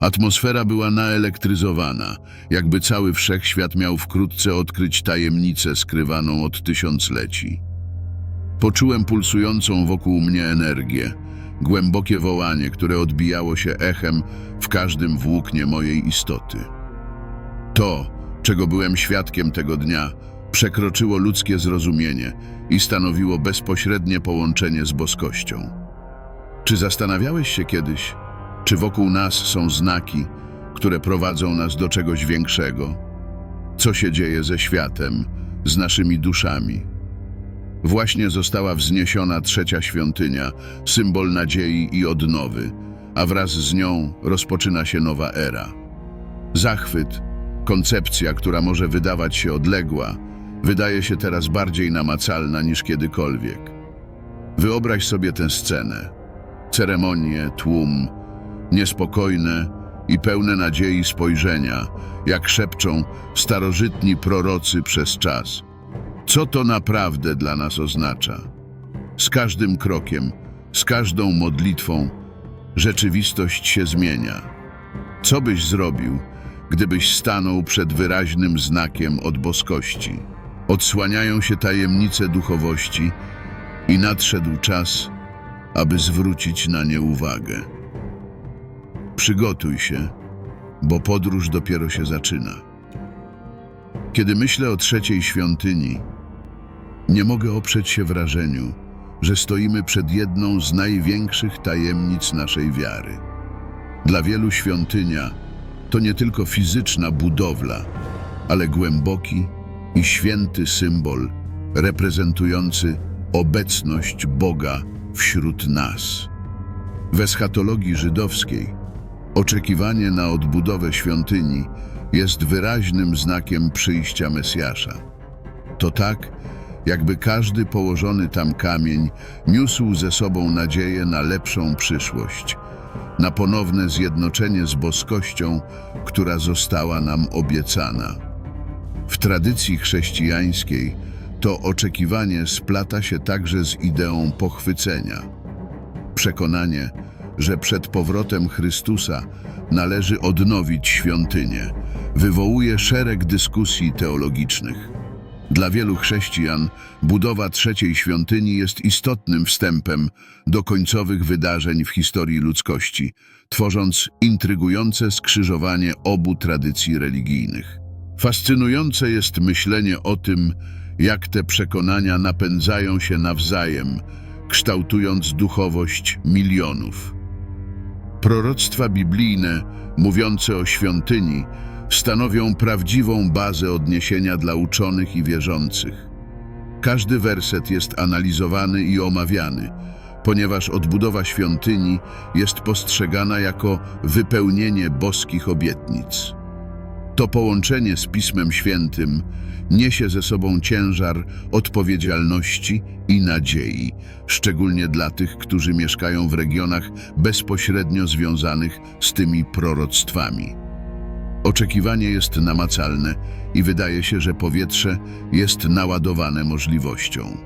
Atmosfera była naelektryzowana, jakby cały wszechświat miał wkrótce odkryć tajemnicę skrywaną od tysiącleci. Poczułem pulsującą wokół mnie energię, głębokie wołanie, które odbijało się echem w każdym włóknie mojej istoty. To, czego byłem świadkiem tego dnia, przekroczyło ludzkie zrozumienie i stanowiło bezpośrednie połączenie z boskością. Czy zastanawiałeś się kiedyś, czy wokół nas są znaki, które prowadzą nas do czegoś większego? Co się dzieje ze światem, z naszymi duszami? Właśnie została wzniesiona trzecia świątynia, symbol nadziei i odnowy, a wraz z nią rozpoczyna się nowa era. Zachwyt, koncepcja, która może wydawać się odległa, wydaje się teraz bardziej namacalna niż kiedykolwiek. Wyobraź sobie tę scenę. Ceremonie, tłum, niespokojne i pełne nadziei spojrzenia, jak szepczą starożytni prorocy przez czas. Co to naprawdę dla nas oznacza? Z każdym krokiem, z każdą modlitwą rzeczywistość się zmienia. Co byś zrobił, gdybyś stanął przed wyraźnym znakiem od boskości? Odsłaniają się tajemnice duchowości i nadszedł czas, aby zwrócić na nie uwagę. Przygotuj się, bo podróż dopiero się zaczyna. Kiedy myślę o trzeciej świątyni, nie mogę oprzeć się wrażeniu, że stoimy przed jedną z największych tajemnic naszej wiary. Dla wielu świątynia to nie tylko fizyczna budowla, ale głęboki i święty symbol reprezentujący obecność Boga wśród nas. W eschatologii żydowskiej oczekiwanie na odbudowę świątyni jest wyraźnym znakiem przyjścia Mesjasza. To tak, jakby każdy położony tam kamień niósł ze sobą nadzieję na lepszą przyszłość, na ponowne zjednoczenie z boskością, która została nam obiecana. W tradycji chrześcijańskiej to oczekiwanie splata się także z ideą pochwycenia. Przekonanie, że przed powrotem Chrystusa należy odnowić świątynię, wywołuje szereg dyskusji teologicznych. Dla wielu chrześcijan budowa trzeciej świątyni jest istotnym wstępem do końcowych wydarzeń w historii ludzkości, tworząc intrygujące skrzyżowanie obu tradycji religijnych. Fascynujące jest myślenie o tym, jak te przekonania napędzają się nawzajem, kształtując duchowość milionów. Proroctwa biblijne mówiące o świątyni stanowią prawdziwą bazę odniesienia dla uczonych i wierzących. Każdy werset jest analizowany i omawiany, ponieważ odbudowa świątyni jest postrzegana jako wypełnienie boskich obietnic. To połączenie z Pismem Świętym niesie ze sobą ciężar odpowiedzialności i nadziei, szczególnie dla tych, którzy mieszkają w regionach bezpośrednio związanych z tymi proroctwami. Oczekiwanie jest namacalne i wydaje się, że powietrze jest naładowane możliwością.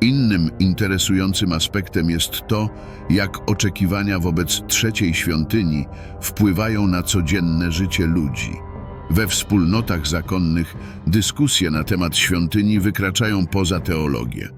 Innym interesującym aspektem jest to, jak oczekiwania wobec trzeciej świątyni wpływają na codzienne życie ludzi. We wspólnotach zakonnych dyskusje na temat świątyni wykraczają poza teologię.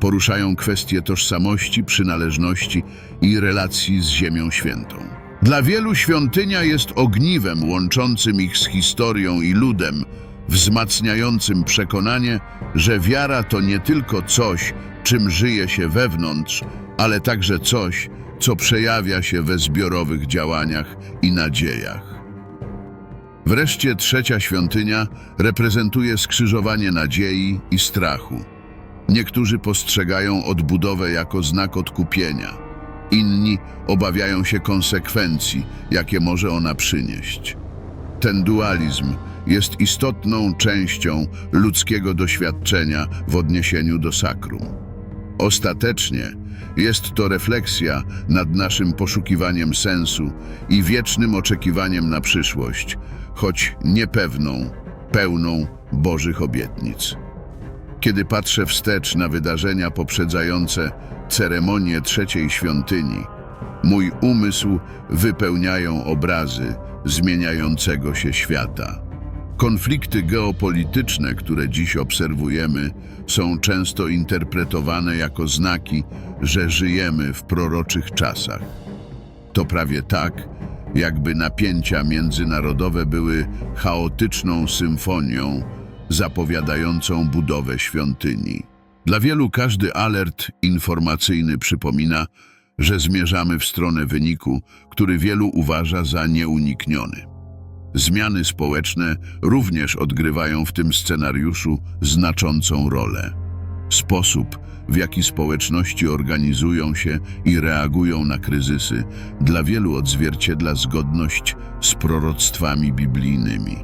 Poruszają kwestie tożsamości, przynależności i relacji z Ziemią Świętą. Dla wielu świątynia jest ogniwem łączącym ich z historią i ludem, wzmacniającym przekonanie, że wiara to nie tylko coś, czym żyje się wewnątrz, ale także coś, co przejawia się we zbiorowych działaniach i nadziejach. Wreszcie trzecia świątynia reprezentuje skrzyżowanie nadziei i strachu. Niektórzy postrzegają odbudowę jako znak odkupienia, inni obawiają się konsekwencji, jakie może ona przynieść. Ten dualizm jest istotną częścią ludzkiego doświadczenia w odniesieniu do sakrum. Ostatecznie jest to refleksja nad naszym poszukiwaniem sensu i wiecznym oczekiwaniem na przyszłość, choć niepewną, pełną Bożych obietnic. Kiedy patrzę wstecz na wydarzenia poprzedzające ceremonię trzeciej świątyni, Mój umysł wypełniają obrazy zmieniającego się świata. Konflikty geopolityczne, które dziś obserwujemy, są często interpretowane jako znaki, że żyjemy w proroczych czasach. To prawie tak, jakby napięcia międzynarodowe były chaotyczną symfonią zapowiadającą budowę świątyni. Dla wielu każdy alert informacyjny przypomina, że zmierzamy w stronę wyniku, który wielu uważa za nieunikniony. Zmiany społeczne również odgrywają w tym scenariuszu znaczącą rolę. Sposób, w jaki społeczności organizują się i reagują na kryzysy, dla wielu odzwierciedla zgodność z proroctwami biblijnymi.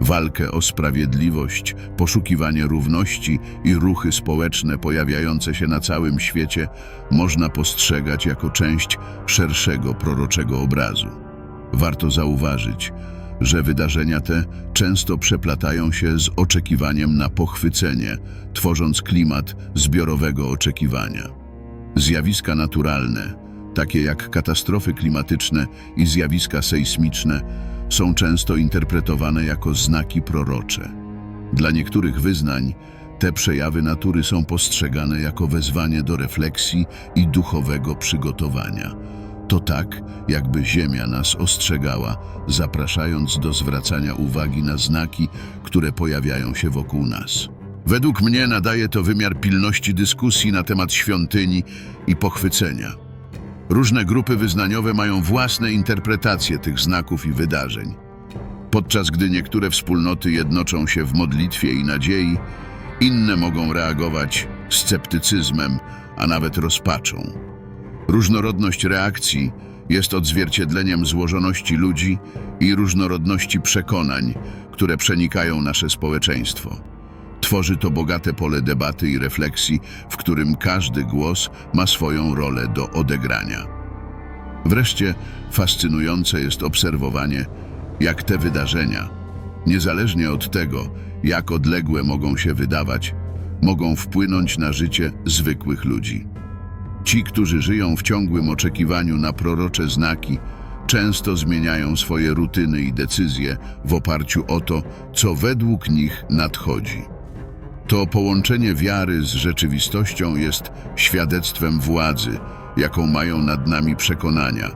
Walkę o sprawiedliwość, poszukiwanie równości i ruchy społeczne pojawiające się na całym świecie można postrzegać jako część szerszego proroczego obrazu. Warto zauważyć, że wydarzenia te często przeplatają się z oczekiwaniem na pochwycenie, tworząc klimat zbiorowego oczekiwania. Zjawiska naturalne, takie jak katastrofy klimatyczne i zjawiska sejsmiczne, są często interpretowane jako znaki prorocze. Dla niektórych wyznań te przejawy natury są postrzegane jako wezwanie do refleksji i duchowego przygotowania. To tak, jakby Ziemia nas ostrzegała, zapraszając do zwracania uwagi na znaki, które pojawiają się wokół nas. Według mnie nadaje to wymiar pilności dyskusji na temat świątyni i pochwycenia. Różne grupy wyznaniowe mają własne interpretacje tych znaków i wydarzeń. Podczas gdy niektóre wspólnoty jednoczą się w modlitwie i nadziei, inne mogą reagować sceptycyzmem, a nawet rozpaczą. Różnorodność reakcji jest odzwierciedleniem złożoności ludzi i różnorodności przekonań, które przenikają nasze społeczeństwo. Tworzy to bogate pole debaty i refleksji, w którym każdy głos ma swoją rolę do odegrania. Wreszcie fascynujące jest obserwowanie, jak te wydarzenia, niezależnie od tego, jak odległe mogą się wydawać, mogą wpłynąć na życie zwykłych ludzi. Ci, którzy żyją w ciągłym oczekiwaniu na prorocze znaki, często zmieniają swoje rutyny i decyzje w oparciu o to, co według nich nadchodzi. To połączenie wiary z rzeczywistością jest świadectwem władzy, jaką mają nad nami przekonania,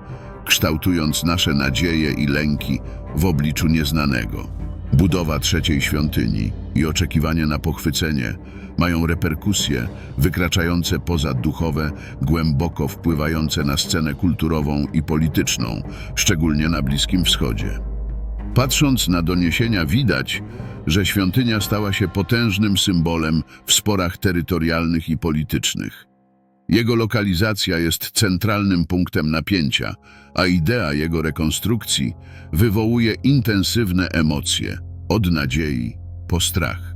kształtując nasze nadzieje i lęki w obliczu nieznanego. Budowa trzeciej świątyni i oczekiwanie na pochwycenie mają reperkusje wykraczające poza duchowe, głęboko wpływające na scenę kulturową i polityczną, szczególnie na Bliskim Wschodzie. Patrząc na doniesienia widać, że świątynia stała się potężnym symbolem w sporach terytorialnych i politycznych. Jego lokalizacja jest centralnym punktem napięcia, a idea jego rekonstrukcji wywołuje intensywne emocje, od nadziei po strach.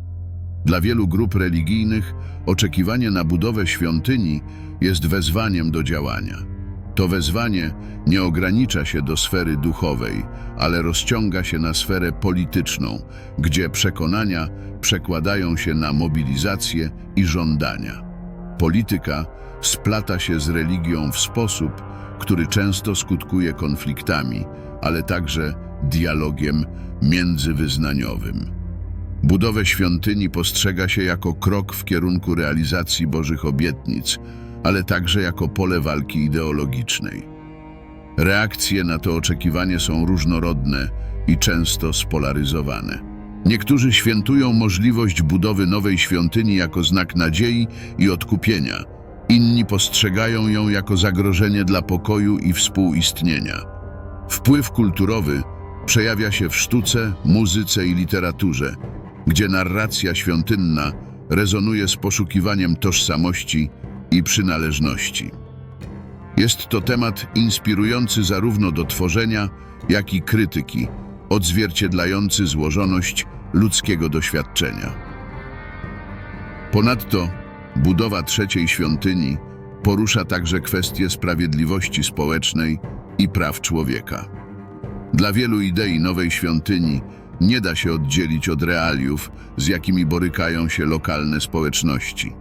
Dla wielu grup religijnych oczekiwanie na budowę świątyni jest wezwaniem do działania. To wezwanie nie ogranicza się do sfery duchowej, ale rozciąga się na sferę polityczną, gdzie przekonania przekładają się na mobilizację i żądania. Polityka splata się z religią w sposób, który często skutkuje konfliktami, ale także dialogiem międzywyznaniowym. Budowę świątyni postrzega się jako krok w kierunku realizacji Bożych obietnic, ale także jako pole walki ideologicznej. Reakcje na to oczekiwanie są różnorodne i często spolaryzowane. Niektórzy świętują możliwość budowy nowej świątyni jako znak nadziei i odkupienia, inni postrzegają ją jako zagrożenie dla pokoju i współistnienia. Wpływ kulturowy przejawia się w sztuce, muzyce i literaturze, gdzie narracja świątynna rezonuje z poszukiwaniem tożsamości i przynależności. Jest to temat inspirujący zarówno do tworzenia, jak i krytyki, odzwierciedlający złożoność ludzkiego doświadczenia. Ponadto budowa trzeciej świątyni porusza także kwestie sprawiedliwości społecznej i praw człowieka. Dla wielu idei nowej świątyni nie da się oddzielić od realiów, z jakimi borykają się lokalne społeczności.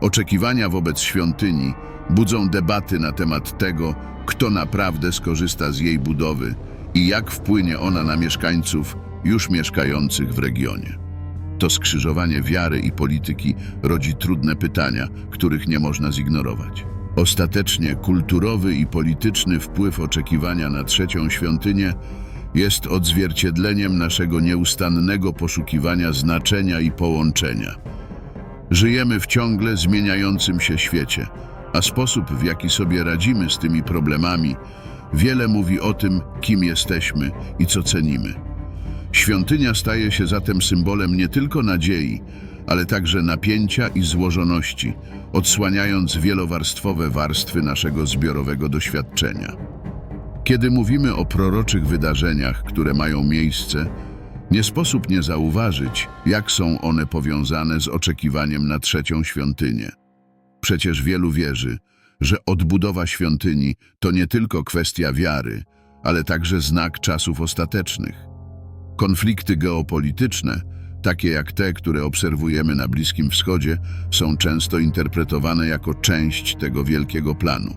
Oczekiwania wobec świątyni budzą debaty na temat tego, kto naprawdę skorzysta z jej budowy i jak wpłynie ona na mieszkańców już mieszkających w regionie. To skrzyżowanie wiary i polityki rodzi trudne pytania, których nie można zignorować. Ostatecznie kulturowy i polityczny wpływ oczekiwania na trzecią świątynię jest odzwierciedleniem naszego nieustannego poszukiwania znaczenia i połączenia. Żyjemy w ciągle zmieniającym się świecie, a sposób, w jaki sobie radzimy z tymi problemami, wiele mówi o tym, kim jesteśmy i co cenimy. Świątynia staje się zatem symbolem nie tylko nadziei, ale także napięcia i złożoności, odsłaniając wielowarstwowe warstwy naszego zbiorowego doświadczenia. Kiedy mówimy o proroczych wydarzeniach, które mają miejsce, nie sposób nie zauważyć, jak są one powiązane z oczekiwaniem na trzecią świątynię. Przecież wielu wierzy, że odbudowa świątyni to nie tylko kwestia wiary, ale także znak czasów ostatecznych. Konflikty geopolityczne, takie jak te, które obserwujemy na Bliskim Wschodzie, są często interpretowane jako część tego wielkiego planu.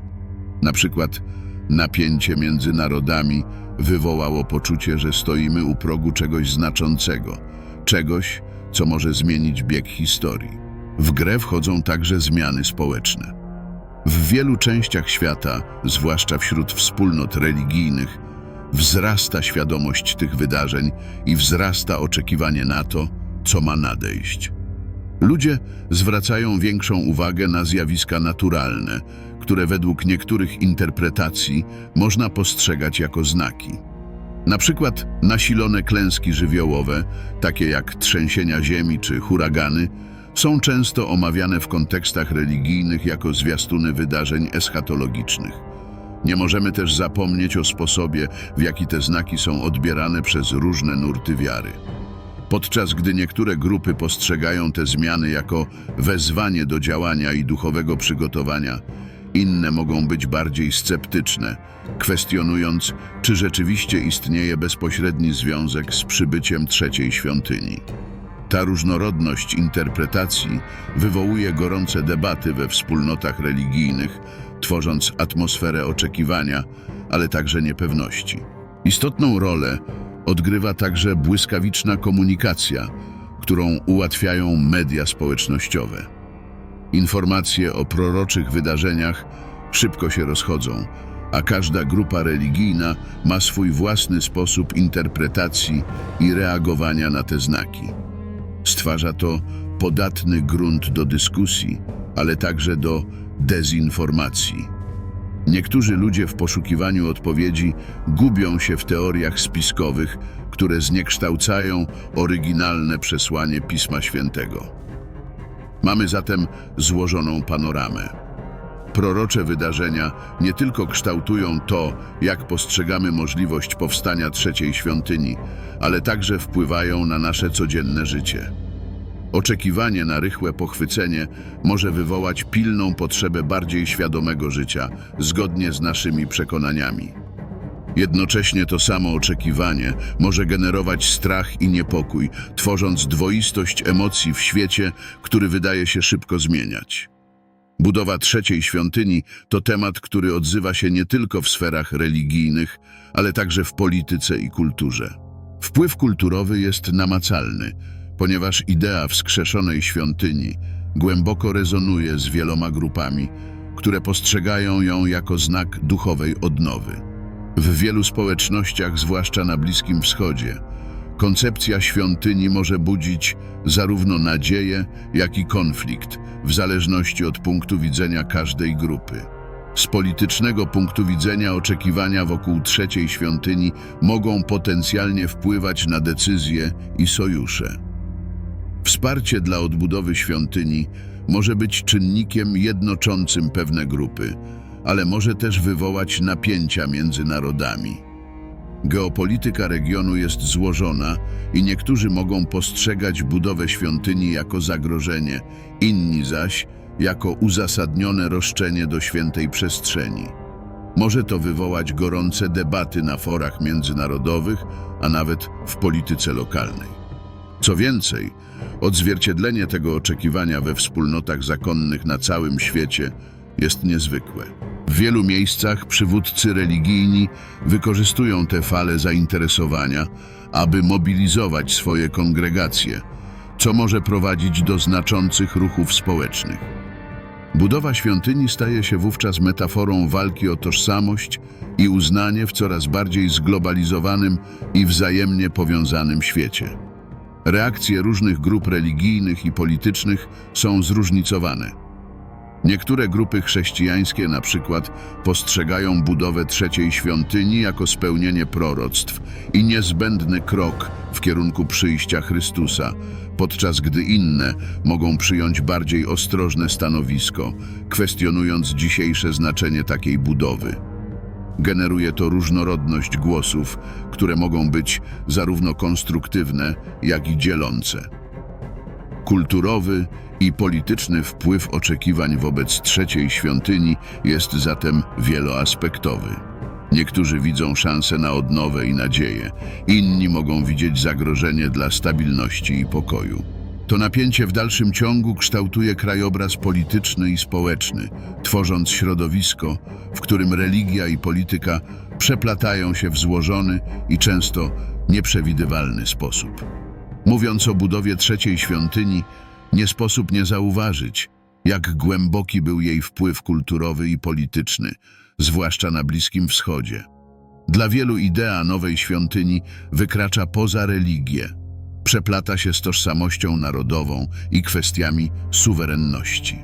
Na przykład napięcie między narodami wywołało poczucie, że stoimy u progu czegoś znaczącego, czegoś, co może zmienić bieg historii. W grę wchodzą także zmiany społeczne. W wielu częściach świata, zwłaszcza wśród wspólnot religijnych, wzrasta świadomość tych wydarzeń i wzrasta oczekiwanie na to, co ma nadejść. Ludzie zwracają większą uwagę na zjawiska naturalne, które według niektórych interpretacji można postrzegać jako znaki. Na przykład nasilone klęski żywiołowe, takie jak trzęsienia ziemi czy huragany, są często omawiane w kontekstach religijnych jako zwiastuny wydarzeń eschatologicznych. Nie możemy też zapomnieć o sposobie, w jaki te znaki są odbierane przez różne nurty wiary. Podczas gdy niektóre grupy postrzegają te zmiany jako wezwanie do działania i duchowego przygotowania, inne mogą być bardziej sceptyczne, kwestionując, czy rzeczywiście istnieje bezpośredni związek z przybyciem trzeciej świątyni. Ta różnorodność interpretacji wywołuje gorące debaty we wspólnotach religijnych, tworząc atmosferę oczekiwania, ale także niepewności. Istotną rolę odgrywa także błyskawiczna komunikacja, którą ułatwiają media społecznościowe. Informacje o proroczych wydarzeniach szybko się rozchodzą, a każda grupa religijna ma swój własny sposób interpretacji i reagowania na te znaki. Stwarza to podatny grunt do dyskusji, ale także do dezinformacji. Niektórzy ludzie w poszukiwaniu odpowiedzi gubią się w teoriach spiskowych, które zniekształcają oryginalne przesłanie Pisma Świętego. Mamy zatem złożoną panoramę. Prorocze wydarzenia nie tylko kształtują to, jak postrzegamy możliwość powstania trzeciej świątyni, ale także wpływają na nasze codzienne życie. Oczekiwanie na rychłe pochwycenie może wywołać pilną potrzebę bardziej świadomego życia, zgodnie z naszymi przekonaniami. Jednocześnie to samo oczekiwanie może generować strach i niepokój, tworząc dwoistość emocji w świecie, który wydaje się szybko zmieniać. Budowa trzeciej świątyni to temat, który odzywa się nie tylko w sferach religijnych, ale także w polityce i kulturze. Wpływ kulturowy jest namacalny, ponieważ idea wskrzeszonej świątyni głęboko rezonuje z wieloma grupami, które postrzegają ją jako znak duchowej odnowy. W wielu społecznościach, zwłaszcza na Bliskim Wschodzie, koncepcja świątyni może budzić zarówno nadzieję, jak i konflikt, w zależności od punktu widzenia każdej grupy. Z politycznego punktu widzenia oczekiwania wokół trzeciej świątyni mogą potencjalnie wpływać na decyzje i sojusze. Wsparcie dla odbudowy świątyni może być czynnikiem jednoczącym pewne grupy, ale może też wywołać napięcia między narodami. Geopolityka regionu jest złożona i niektórzy mogą postrzegać budowę świątyni jako zagrożenie, inni zaś jako uzasadnione roszczenie do świętej przestrzeni. Może to wywołać gorące debaty na forach międzynarodowych, a nawet w polityce lokalnej. Co więcej, odzwierciedlenie tego oczekiwania we wspólnotach zakonnych na całym świecie jest niezwykłe. W wielu miejscach przywódcy religijni wykorzystują te fale zainteresowania, aby mobilizować swoje kongregacje, co może prowadzić do znaczących ruchów społecznych. Budowa świątyni staje się wówczas metaforą walki o tożsamość i uznanie w coraz bardziej zglobalizowanym i wzajemnie powiązanym świecie. Reakcje różnych grup religijnych i politycznych są zróżnicowane. Niektóre grupy chrześcijańskie na przykład postrzegają budowę trzeciej świątyni jako spełnienie proroctw i niezbędny krok w kierunku przyjścia Chrystusa, podczas gdy inne mogą przyjąć bardziej ostrożne stanowisko, kwestionując dzisiejsze znaczenie takiej budowy. Generuje to różnorodność głosów, które mogą być zarówno konstruktywne, jak i dzielące. Kulturowy i polityczny wpływ oczekiwań wobec trzeciej świątyni jest zatem wieloaspektowy. Niektórzy widzą szansę na odnowę i nadzieję, inni mogą widzieć zagrożenie dla stabilności i pokoju. To napięcie w dalszym ciągu kształtuje krajobraz polityczny i społeczny, tworząc środowisko, w którym religia i polityka przeplatają się w złożony i często nieprzewidywalny sposób. Mówiąc o budowie trzeciej świątyni, nie sposób nie zauważyć, jak głęboki był jej wpływ kulturowy i polityczny, zwłaszcza na Bliskim Wschodzie. Dla wielu idea nowej świątyni wykracza poza religię, przeplata się z tożsamością narodową i kwestiami suwerenności.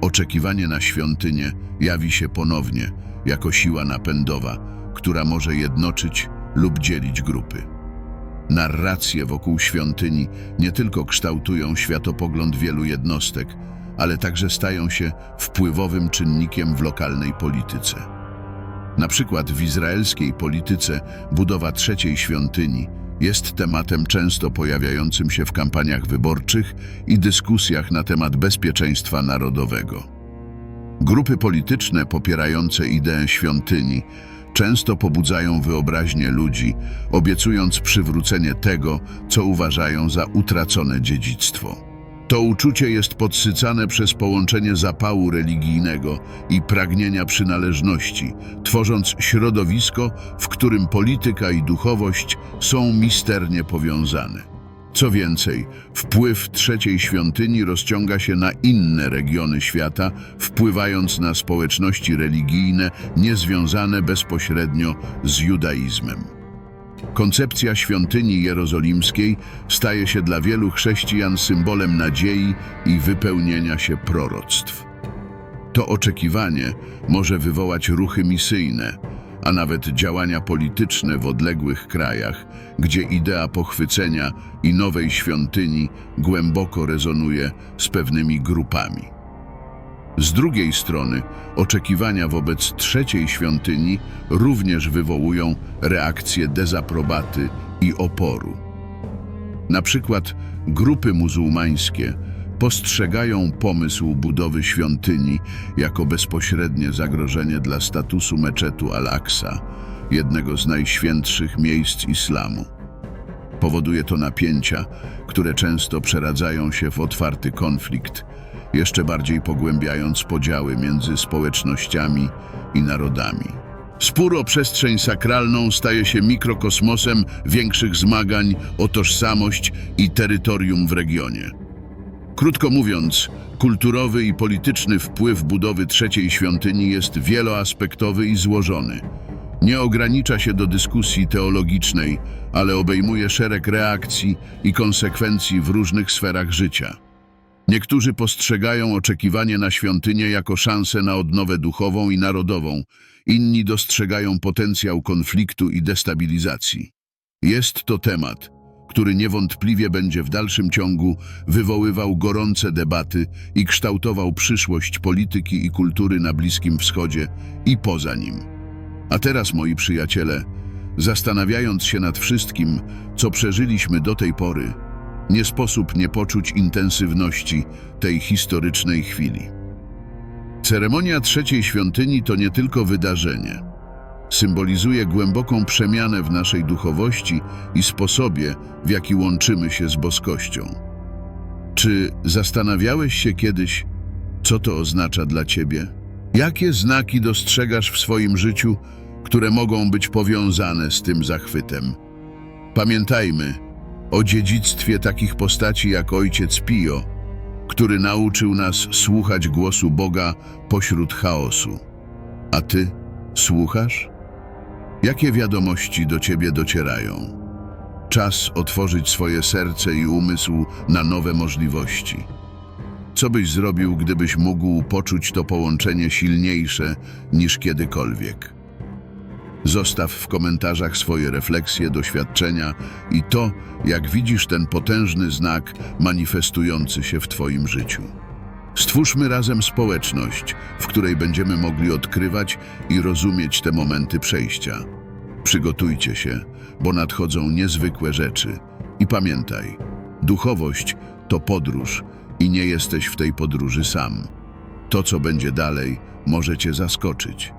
Oczekiwanie na świątynię jawi się ponownie jako siła napędowa, która może jednoczyć lub dzielić grupy. Narracje wokół świątyni nie tylko kształtują światopogląd wielu jednostek, ale także stają się wpływowym czynnikiem w lokalnej polityce. Na przykład w izraelskiej polityce budowa trzeciej świątyni jest tematem często pojawiającym się w kampaniach wyborczych i dyskusjach na temat bezpieczeństwa narodowego. Grupy polityczne popierające ideę świątyni często pobudzają wyobraźnię ludzi, obiecując przywrócenie tego, co uważają za utracone dziedzictwo. To uczucie jest podsycane przez połączenie zapału religijnego i pragnienia przynależności, tworząc środowisko, w którym polityka i duchowość są misternie powiązane. Co więcej, wpływ trzeciej świątyni rozciąga się na inne regiony świata, wpływając na społeczności religijne niezwiązane bezpośrednio z judaizmem. Koncepcja świątyni jerozolimskiej staje się dla wielu chrześcijan symbolem nadziei i wypełnienia się proroctw. To oczekiwanie może wywołać ruchy misyjne, a nawet działania polityczne w odległych krajach, gdzie idea pochwycenia i nowej świątyni głęboko rezonuje z pewnymi grupami. Z drugiej strony, oczekiwania wobec trzeciej świątyni również wywołują reakcje dezaprobaty i oporu. Na przykład grupy muzułmańskie postrzegają pomysł budowy świątyni jako bezpośrednie zagrożenie dla statusu meczetu Al-Aqsa, jednego z najświętszych miejsc islamu. Powoduje to napięcia, które często przeradzają się w otwarty konflikt, jeszcze bardziej pogłębiając podziały między społecznościami i narodami. Spór o przestrzeń sakralną staje się mikrokosmosem większych zmagań o tożsamość i terytorium w regionie. Krótko mówiąc, kulturowy i polityczny wpływ budowy trzeciej świątyni jest wieloaspektowy i złożony. Nie ogranicza się do dyskusji teologicznej, ale obejmuje szereg reakcji i konsekwencji w różnych sferach życia. Niektórzy postrzegają oczekiwanie na świątynię jako szansę na odnowę duchową i narodową, inni dostrzegają potencjał konfliktu i destabilizacji. Jest to temat, który niewątpliwie będzie w dalszym ciągu wywoływał gorące debaty i kształtował przyszłość polityki i kultury na Bliskim Wschodzie i poza nim. A teraz, moi przyjaciele, zastanawiając się nad wszystkim, co przeżyliśmy do tej pory, nie sposób nie poczuć intensywności tej historycznej chwili. Ceremonia trzeciej świątyni to nie tylko wydarzenie. symbolizuje głęboką przemianę w naszej duchowości i sposobie, w jaki łączymy się z boskością. Czy zastanawiałeś się kiedyś, co to oznacza dla ciebie? Jakie znaki dostrzegasz w swoim życiu, które mogą być powiązane z tym zachwytem? Pamiętajmy o dziedzictwie takich postaci jak ojciec Pio, który nauczył nas słuchać głosu Boga pośród chaosu. A ty słuchasz? Jakie wiadomości do ciebie docierają? Czas otworzyć swoje serce i umysł na nowe możliwości. Co byś zrobił, gdybyś mógł poczuć to połączenie silniejsze niż kiedykolwiek? Zostaw w komentarzach swoje refleksje, doświadczenia i to, jak widzisz ten potężny znak manifestujący się w Twoim życiu. Stwórzmy razem społeczność, w której będziemy mogli odkrywać i rozumieć te momenty przejścia. Przygotujcie się, bo nadchodzą niezwykłe rzeczy. I pamiętaj, duchowość to podróż i nie jesteś w tej podróży sam. To, co będzie dalej, może Cię zaskoczyć.